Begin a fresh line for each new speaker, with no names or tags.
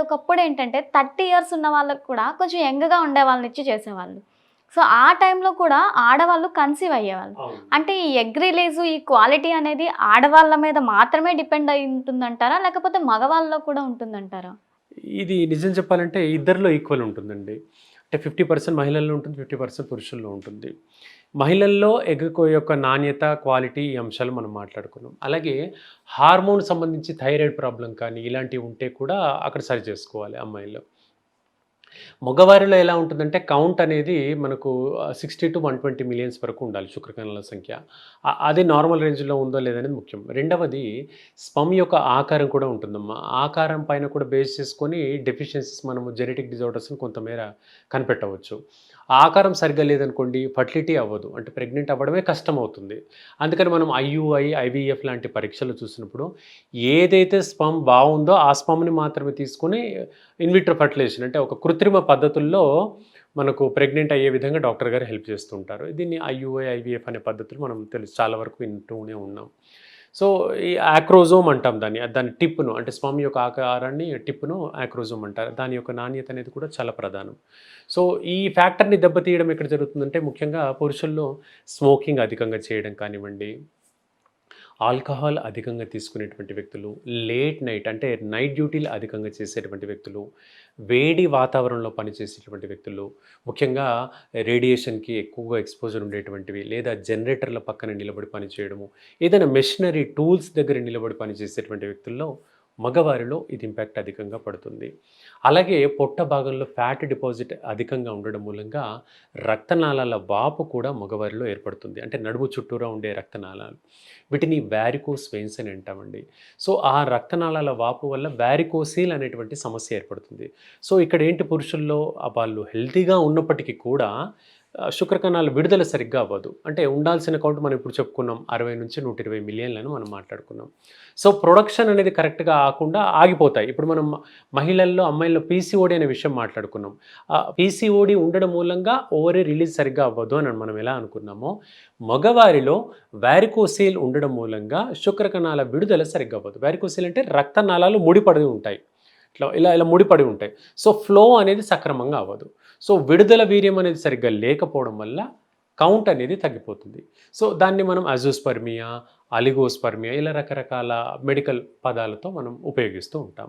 ఒకప్పుడు ఏంటంటే thirty years ఉన్న వాళ్ళకి కూడా కొంచెం యంగ్గా ఉండే వాళ్ళని ఇచ్చి చేసేవాళ్ళు. సో ఆ టైంలో కూడా ఆడవాళ్ళు కన్సీవ్ అయ్యేవాళ్ళు. అంటే ఈ ఎగ్ రిలీజ్ ఈ క్వాలిటీ అనేది ఆడవాళ్ళ మీద మాత్రమే డిపెండ్ అయి ఉంటుందంటారా? లేకపోతే మగవాళ్ళలో కూడా ఉంటుందంటారా?
ఇది నిజం చెప్పాలంటే ఇద్దరిలో ఈక్వల్ ఉంటుందండి. అంటే ఫిఫ్టీ పర్సెంట్ మహిళల్లో ఉంటుంది ఫిఫ్టీ పర్సెంట్ పురుషుల్లో ఉంటుంది. మహిళల్లో ఎగ్ యొక్క నాణ్యత క్వాలిటీ ఈ అంశాలు మనం మాట్లాడుకున్నాం. అలాగే హార్మోన్ సంబంధించి థైరాయిడ్ ప్రాబ్లం కానీ ఇలాంటివి ఉంటే కూడా అక్కడ సరి చేసుకోవాలి అమ్మాయిల్లో. మగవారిలో ఎలా ఉంటుందంటే కౌంట్ అనేది మనకు sixty to one twenty millions వరకు ఉండాలి శుక్రకణాల సంఖ్య. అది నార్మల్ రేంజ్లో ఉందో లేదనేది ముఖ్యం. రెండవది స్పమ్ యొక్క ఆకారం కూడా ఉంటుందమ్మా. ఆకారం పైన కూడా బేస్ చేసుకొని డెఫిషియన్సీస్ మనము జెనెటిక్ డిజార్డర్స్ని కొంతమేర కనిపెట్టవచ్చు. ఆకారం సరిగ్గా లేదనుకోండి ఫర్టిలిటీ అవ్వదు. అంటే ప్రెగ్నెంట్ అవ్వడమే కష్టం అవుతుంది అందుకని మనం ఐయుఐ ఐవీఎఫ్ లాంటి పరీక్షలు చూసినప్పుడు ఏదైతే స్పమ్ బాగుందో ఆ స్పమ్ని మాత్రమే తీసుకొని ఇన్విట్రో ఫర్టిలైజేషన్ అంటే ఒక కృత్రిమ పద్ధతుల్లో మనకు ప్రెగ్నెంట్ అయ్యే విధంగా డాక్టర్ గారు హెల్ప్ చేస్తుంటారు. దీన్ని ఐయుఐ ఐవీఎఫ్ అనే పద్ధతులు మనం తెలుసు చాలా వరకు వింటూనే ఉన్నాం. సో ఈ ఆక్రోజోమ్ అంటాం దాన్ని దాని టిప్ను అంటే స్వామి యొక్క ఆకారాన్ని టిప్ను ఆక్రోజోమ్ అంటారు. దాని యొక్క నాణ్యత అనేది కూడా చాలా ప్రధానం. సో ఈ ఫ్యాక్టర్ని దెబ్బతీయడం ఎక్కడ జరుగుతుందంటే ముఖ్యంగా పురుషుల్లో స్మోకింగ్ అధికంగా చేయడం కానివ్వండి ఆల్కహాల్ అధికంగా తీసుకునేటువంటి వ్యక్తులు లేట్ నైట్ అంటే నైట్ డ్యూటీలు అధికంగా చేసేటువంటి వ్యక్తులు వేడి వాతావరణంలో పనిచేసేటువంటి వ్యక్తులు ముఖ్యంగా రేడియేషన్కి ఎక్కువగా ఎక్స్పోజర్ ఉండేటువంటివి లేదా జనరేటర్ల పక్కన నిలబడి పనిచేయడము ఏదైనా మెషినరీ టూల్స్ దగ్గర నిలబడి పనిచేసేటువంటి వ్యక్తుల్లో మగవారిలో ఇది ఇంపాక్ట్ అధికంగా పడుతుంది. అలాగే పొట్ట భాగంలో ఫ్యాట్ డిపాజిట్ అధికంగా ఉండడం మూలంగా రక్తనాళాల వాపు కూడా మగవారిలో ఏర్పడుతుంది. అంటే నడుము చుట్టూరా ఉండే రక్తనాళాలు. వీటిని వ్యారికోస్ వెయిన్స్ అని అంటామండి. సో ఆ రక్తనాళాల వాపు వల్ల వ్యారికోసీల్ అనేటువంటి సమస్య ఏర్పడుతుంది. సో ఇక్కడ ఏంటి పురుషుల్లో వాళ్ళు హెల్తీగా ఉన్నప్పటికీ కూడా శుక్రకణాలు విడుదల సరిగ్గా అవ్వదు. అంటే ఉండాల్సిన కౌంట్ మనం ఇప్పుడు చెప్పుకున్నాం అరవై నుంచి నూట ఇరవై మిలియన్లను మనం మాట్లాడుకున్నాం. సో ప్రొడక్షన్ అనేది కరెక్ట్గా ఆకుండా ఆగిపోతాయి. ఇప్పుడు మనం మహిళల్లో అమ్మాయిల్లో పీసీఓడి అనే విషయం మాట్లాడుకున్నాం. పీసీఓడి ఉండడం మూలంగా ఓవరీ రిలీజ్ సరిగ్గా అవ్వదు అని మనం ఎలా అనుకున్నామో మగవారిలో వ్యారికోసీల్ ఉండడం మూలంగా శుక్రకణాల విడుదల సరిగ్గా అవ్వదు. వ్యారికోసీల్ అంటే రక్తనాళాలు ముడిపడి ఉంటాయి. ఇట్లా ఇలా ఇలా ముడిపడి ఉంటాయి. సో ఫ్లో అనేది సక్రమంగా అవ్వదు. సో విడుదల వీర్యం అనేది సరిగ్గా లేకపోవడం వల్ల కౌంట్ అనేది తగ్గిపోతుంది. సో దాన్ని మనం అజోస్పర్మియా అలిగోస్పర్మియా ఇలా రకరకాల మెడికల్ పదాలతో మనం ఉపయోగిస్తూ ఉంటాం.